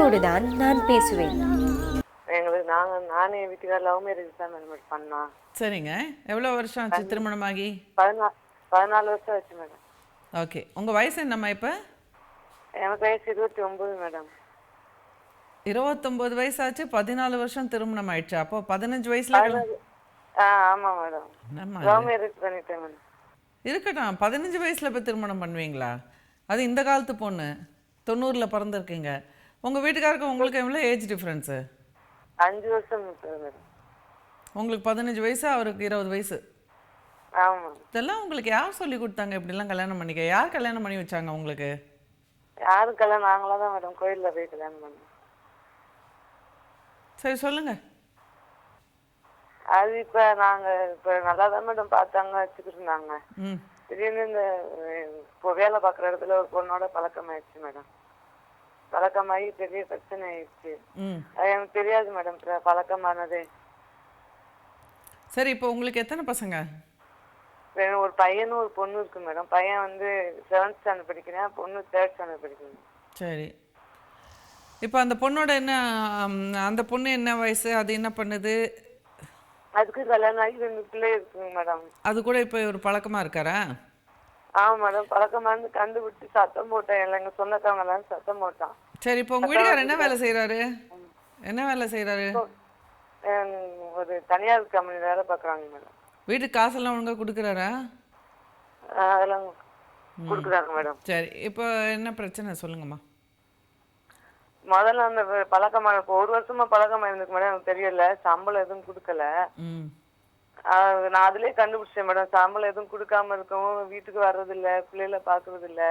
குடும்பத்தோடு தான் நான் பேசுவேன். எங்களுக்கு நாங்க நானே என் வீட்டுக்கார லவ் மேரேஜ் தான் மேடம் பண்ணோம் சரிங்க. எவ்வளோ வருஷம் ஆச்சு திருமணமாகி? பதினா பதினாலு வருஷம் ஆச்சு மேடம். ஓகே. உங்கள் வயசு என்னம்மா இப்போ? எனக்கு வயசு இருபத்தி ஒன்பது மேடம். இருபத்தொம்போது வயசாச்சு பதினாலு வருஷம் திருமணம் ஆயிடுச்சு. அப்போ பதினஞ்சு வயசுல ஆ ஆமா மேடம். என்னம்மா லவ் மேரேஜ் பண்ணிட்டேன் மேடம். இருக்கட்டும். பதினஞ்சு வயசில் இப்போ திருமணம் பண்ணுவீங்களா? அது இந்த காலத்து பொண்ணு. தொண்ணூறில் பிறந்திருக்கீங்க. உங்கள் வீட்டுக்காருக்கு உங்களுக்கு எவ்வளோ ஏஜ் டிஃப்ரென்ஸு அஞ்சு வருஷம் உங்களுக்கு பதினஞ்சு வயசு அவருக்கு இருபது வயசு. இதெல்லாம் உங்களுக்கு யார் சொல்லி கொடுத்தாங்க? இப்படிலாம் கல்யாணம் பண்ணிக்க. யார் கல்யாணம் பண்ணி வச்சாங்க உங்களுக்கு? யாரும் கல்யாணம் நாங்களா தான் மேடம் கோயில்ல போய் கல்யாணம் பண்ணோம். சரி சொல்லுங்க. அது இப்ப நாங்க இப்ப நல்லா தான் மேடம் பார்த்தாங்க வச்சுக்கிட்டு இருந்தாங்க. திடீர்னு இந்த இப்போ வேலை பார்க்குற இடத்துல ஒரு பொண்ணோட பழக்கமாயிடுச்சு மேடம். பழக்கமாகி பெரிய பிரச்சனை ஆயிடுச்சு. எனக்கு தெரியாது மேடம் பழக்கமானதே. சரி இப்போ உங்களுக்கு எத்தனை பசங்க? ஒரு பையனும் ஒரு பொண்ணு இருக்கு மேடம். பையன் வந்து செவன்த் ஸ்டாண்டர்ட் படிக்கிறேன் பொண்ணு தேர்ட் ஸ்டாண்டர்ட் படிக்கிறேன். சரி. இப்போ அந்த பொண்ணோட என்ன அந்த பொண்ணு என்ன வயசு அது என்ன பண்ணுது? அதுக்கு கல்யாணம் ஆகி ரெண்டு பிள்ளை இருக்குங்க மேடம். அது கூட இப்போ ஒரு பழக்கமாக இருக்காரா? ஆமா மேடம் பழக்கமா இருந்து கண்டுபிடிச்சு சத்தம் போட்டேன். இல்லை எங்க சொந்தக்காரங்க எல்லாம் சத்தம் போட்டான். சரி இப்போ வீட்டுக்காரர் என்ன வேலை செய்கிறாரு என்ன வேலை செய்கிறாரு ஹம், ஒரு தனியார் கம்பெனி வேலை பார்க்குறாங்க மேடம். வீட்டுக்கு காசெல்லாம் ஒழுங்கா கொடுக்குறாரா? அதெல்லாம் கொடுக்குறாங்க மேடம். சரி இப்போ என்ன பிரச்சனை சொல்லுங்கம்மா. முதல்ல அந்த பழக்கமான இப்போ ஒரு வருஷமா பழக்கமா இருந்துக்கு மேடம் எனக்கு தெரியல. சம்பளம் எதுவும் கொடுக்கல. நான் அதுலயே கண்டுபிடிச்சேன் மேடம். சம்பளம் எதுவும் கொடுக்காம இருக்கவும் வீட்டுக்கு வர்றது இல்ல பிள்ளைகளை பாக்குறது இல்ல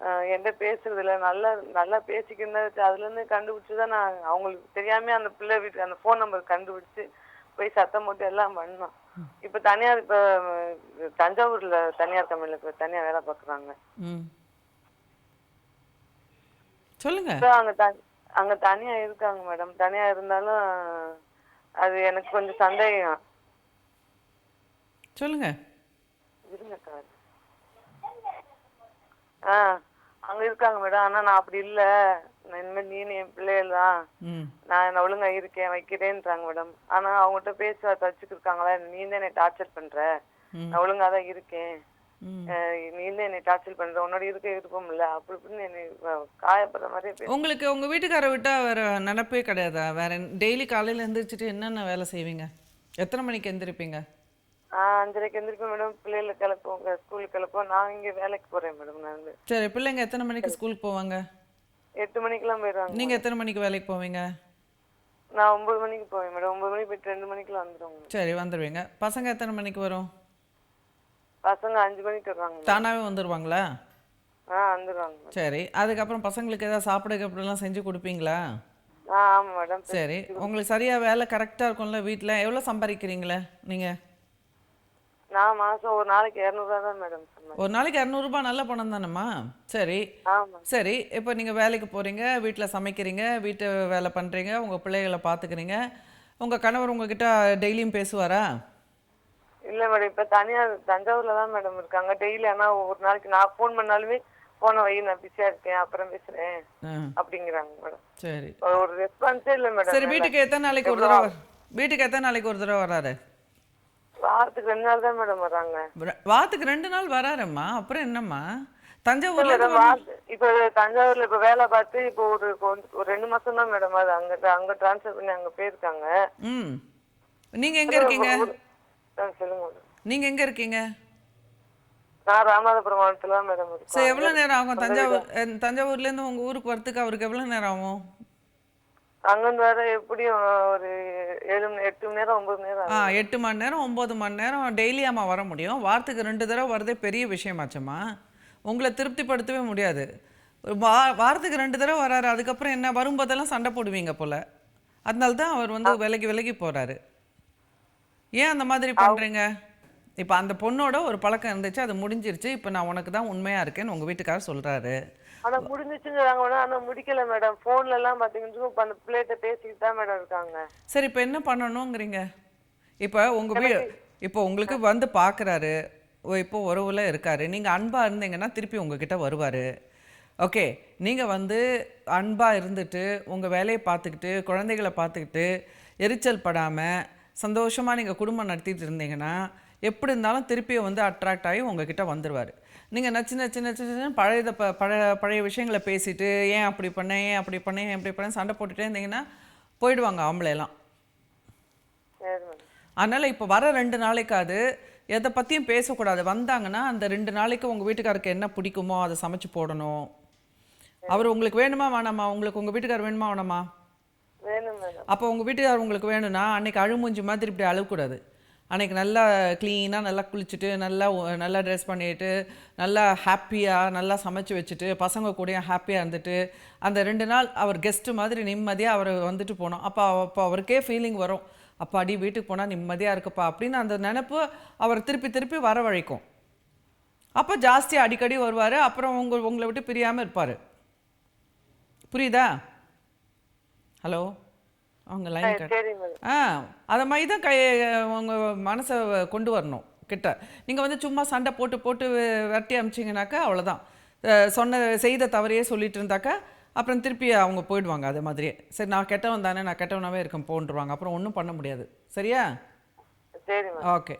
ஆஹ் என்கிட்ட பேசுறது இல்ல நல்லா நல்லா பேசிக்கிட்டு அதுல இருந்து கண்டுபிடிச்சுதான் நான் அவங்களுக்கு தெரியாம அந்த பிள்ளை வீட்டுக்கு அந்த ஃபோன் நம்பர் கண்டுபிடிச்சு போய் சத்தம் போட்டு எல்லாம் பண்ணோம். இப்ப தனியார் இப்ப தஞ்சாவூர்ல தனியார் கம்பெனில இப்ப தனியா வேலை பாக்குறாங்க சொல்லுங்க. அங்க அங்க தனியா இருக்காங்க மேடம். தனியா இருந்தாலும் அது எனக்கு கொஞ்சம் சந்தேகம். சொல்லுங்க. ஆ அங்க இருக்காங்க மேடம். ஆனா நான் அப்படி இல்ல. நான் இனிமேல் நீ என் பிள்ளைகள் தான் ம். நான் என்ன ஒழுங்கா இருக்கேன் வைக்கிறேன்றாங்க மேடம். ஆனா அவங்ககிட்ட பேச தச்சுக்கு இருக்காங்களா நீ தான் என்னை டார்ச்சர் பண்ற. நான் ஒழுங்கா தான் இருக்கேன். நீ தான் என்னை டார்ச்சர் பண்ற. உன்னோட இருக்க விருப்பம் இல்ல. அப்படி இப்படின்னு என்னை காயப்படுற மாதிரி உங்களுக்கு உங்க வீட்டுக்காரை விட்டா வேற நினப்பே கிடையாதா? வேற டெய்லி காலையில எந்திரிச்சிட்டு என்னென்ன வேலை செய்வீங்க? எத்தனை மணிக்கு எந்திரிப்பீங்க? ஆஹ் அஞ்சரைக்கு எந்திரிப்பேன் மேடம் பிள்ளைகளை கிளப்புவோம். ஸ்கூலுக்கு கிளப்புவோம். நான் இங்க வேலைக்கு போறேன் மேடம் நான் வந்து. சரி பிள்ளைங்க எத்தனை மணிக்கு ஸ்கூலுக்கு போவாங்க? எட்டு மணிக்கெல்லாம் போயிடுவாங்க நீங்க எத்தனை மணிக்கு வேலைக்கு போவீங்க? நான் ஒன்பது மணிக்கு போவேன் மேடம் ஒன்பது மணிக்கு போயிட்டு ரெண்டு மணிக்கெல்லாம் வந்துருவாங்க சரி வந்துடுவீங்க பசங்க எத்தனை மணிக்கு வரும்? பசங்க அஞ்சு மணிக்கு madam. தானாவே வந்துடுவாங்களா ஆ வந்துருவாங்க madam. சரி அதுக்கப்புறம் பசங்களுக்கு ஏதாவது சாப்பிட கீப்பிடலாம் செஞ்சு கொடுப்பீங்களா? ஆ ஆமா மேடம் சரி உங்களுக்கு சரியா வேலை கரெக்டாக இருக்கும்ல வீட்டில் எவ்வளோ சம்பாதிக்கிறீங்களே நீங்கள் நான் மாசம் ஒரு நாளைக்கு இரநூறுவா தான் மேடம் சொன்னேன். ஒரு நாளைக்கு இரநூறுபா நல்ல பணம் தானேம்மா? சரி. ஆமா. சரி இப்போ நீங்கள் வேலைக்கு போகிறீங்க வீட்டில் சமைக்கிறீங்க வீட்டு வேலை பண்ணுறீங்க உங்கள் பிள்ளைகளை பார்த்துக்கிறீங்க உங்கள் கணவர் உங்ககிட்ட டெய்லியும் பேசுவாரா? இல்ல மேடம் இப்ப தனியா தஞ்சாவூர்ல தான் மேடம் இருக்காங்க. டெய்லி ஆனா ஒரு நாளைக்கு நான் ஃபோன் பண்ணாலுமே போன வை நான் பிஸியா இருக்கேன் அப்புறம் பேசுறேன் ஆ. அப்படிங்கிறாங்க மேடம் சரி. ஒரு ரெஸ்பான்ஸே இல்ல மேடம் சரி வீட்டுக்கு எத்தனை நாளைக்கு ஒரு தடவை வர- வீட்டுக்கு எத்தனை நாளைக்கு ஒரு தடவை வராரு? வாரத்துக்கு ரெண்டு நாள் தான் மேடம் வர்றாங்க. வர- வாரத்துக்கு ரெண்டு நாள் வராரும்மா? அப்புறம் என்னம்மா? தஞ்சாவூர்ல இப்ப தஞ்சாவூர்ல இப்ப வேலை பார்த்து இப்போ ஒரு ரெண்டு மாசம் தான் மேடம் அது அங்க அங்க டிரான்ஸ்ஃபர் பண்ணி அங்க போயிருக்காங்க. ம். நீங்கள் எங்கே இருக்கீங்க? சொல்லுங்க நீங்கள் எங்கே இருக்கீங்க? நான் ராமநாதபுரம் மாவட்டத்துல தான் மேடம் இருக்கேன். சரி எவ்வளோ நேரம் ஆகும்? தஞ்சாவூர் அஹ், தஞ்சாவூர்லேருந்து உங்கள் ஊருக்கு வரத்துக்கு அவருக்கு எவ்வளோ நேரம் ஆகும்? அங்கிருந்து வர எப்படியும் ஒரு ஏழு மணி எட்டு மணி நேரம் ஒன்பது மணி நேரம் ஆ ஆகும். எட்டு மணி நேரம் ஒம்பது மணி நேரம் டெய்லியாம்மா வர முடியும். வாரத்துக்கு ரெண்டு தடவை வரதே பெரிய விஷயமாச்சம்மா. உங்களை திருப்திப்படுத்தவே முடியாது. ஒரு வா வாரத்துக்கு ரெண்டு தடவை வராரு அதுக்கப்புறம் என்ன வரும்போதெல்லாம் சண்டை போடுவீங்க போல. அதனால தான் அவர் வந்து விலகி விலகி போகிறாரு ஏன் அந்த மாதிரி பண்ணுறீங்க இப்போ அந்த பொண்ணோட ஒரு பழக்கம் இருந்துச்சு அது முடிஞ்சிருச்சு. இப்போ நான் உனக்கு தான் உண்மையாக இருக்கேன்னு உங்கள் வீட்டுக்காரர் சொல்கிறாரு ஆனா முடிஞ்சிச்சுங்கிறாங்க மேடம் ஆனா முடிக்கல மேடம் போன்ல எல்லாம் பாத்தீங்கன்னா இப்ப அந்த பிள்ளைகிட்ட பேசிக்கிட்டு தான் மேடம் இருக்காங்க. சரி இப்போ என்ன பண்ணணுங்கிறீங்க இப்போ உங்கள் வீ இப்போ உங்களுக்கு வந்து பார்க்குறாரு இப்போ உறவுல இருக்காரு. நீங்கள் அன்பாக இருந்தீங்கன்னா திருப்பி உங்ககிட்ட வருவார். ஓகே நீங்கள் வந்து அன்பாக இருந்துட்டு உங்கள் வேலையை பார்த்துக்கிட்டு குழந்தைகளை பார்த்துக்கிட்டு எரிச்சல் படாமல் சந்தோஷமாக நீங்கள் குடும்பம் நடத்திட்டு இருந்தீங்கன்னா எப்படி இருந்தாலும் திருப்பியும் வந்து அட்ராக்ட் ஆகி உங்ககிட்ட வந்துடுவார் நீங்கள் நச்சு நச்சு நச்சு நச்சுன்னு பழையத ப பழைய பழைய விஷயங்களை பேசிட்டு ஏன் அப்படி பண்ணேன் ஏன் அப்படி பண்ணேன் ஏன் அப்படி பண்ணேன் சண்டை போட்டுட்டே இருந்தீங்கன்னா போயிடுவாங்க ஆம்பளைலாம் மேடம். அதனால் இப்போ வர ரெண்டு நாளைக்காவது எதை பற்றியும் பேசக்கூடாது. வந்தாங்கன்னா அந்த ரெண்டு நாளைக்கு உங்கள் வீட்டுக்காருக்கு என்ன பிடிக்குமோ அதை சமைச்சு போடணும். அவர் உங்களுக்கு வேணுமா வேணாமா? உங்களுக்கு உங்கள் வீட்டுக்கார் வேணுமா வேணாமா? அப்போ உங்கள் வீட்டுக்கார் உங்களுக்கு வேணும்னா அன்னைக்கு அழுமூஞ்சி மாதிரி இப்படி அழுகக்கூடாது. அன்னைக்கு நல்லா க்ளீனாக நல்லா குளிச்சுட்டு நல்லா நல்லா ட்ரெஸ் பண்ணிட்டு நல்லா ஹாப்பியாக நல்லா சமைச்சு வச்சுட்டு பசங்க கூடயும் ஹாப்பியாக இருந்துட்டு அந்த ரெண்டு நாள் அவர் கெஸ்ட்டு மாதிரி நிம்மதியாக அவர் வந்துட்டு போனோம். அப்போ அப்போ அவருக்கே ஃபீலிங் வரும். அப்பாடி வீட்டுக்கு போனால் நிம்மதியாக இருக்குப்பா அப்படின்னு அந்த நினப்பு அவர் திருப்பி திருப்பி வரவழைக்கும். அப்போ ஜாஸ்தியாக அடிக்கடி வருவார். அப்புறம் உங்க உங்களை விட்டு பிரியாமல் இருப்பார். புரியுதா? ஹலோ அவங்க லைன் கட் ஆ அதை மாதிரி தான் கை உங்கள் மனசை கொண்டு வரணும் கிட்ட. நீங்கள் வந்து சும்மா சண்டை போட்டு போட்டு விரட்டி அமிச்சிங்கனாக்கா அவ்வளோதான் சொன்ன செய்த தவறையே சொல்லிட்டு இருந்தாக்கா அப்புறம் திருப்பி அவங்க போயிடுவாங்க அதே மாதிரியே. சரி நான் கெட்டவன் தானே நான் கெட்டவனாகவே இருக்கேன் போன்றுவாங்க. அப்புறம் ஒன்றும் பண்ண முடியாது. சரியா? ஓகே.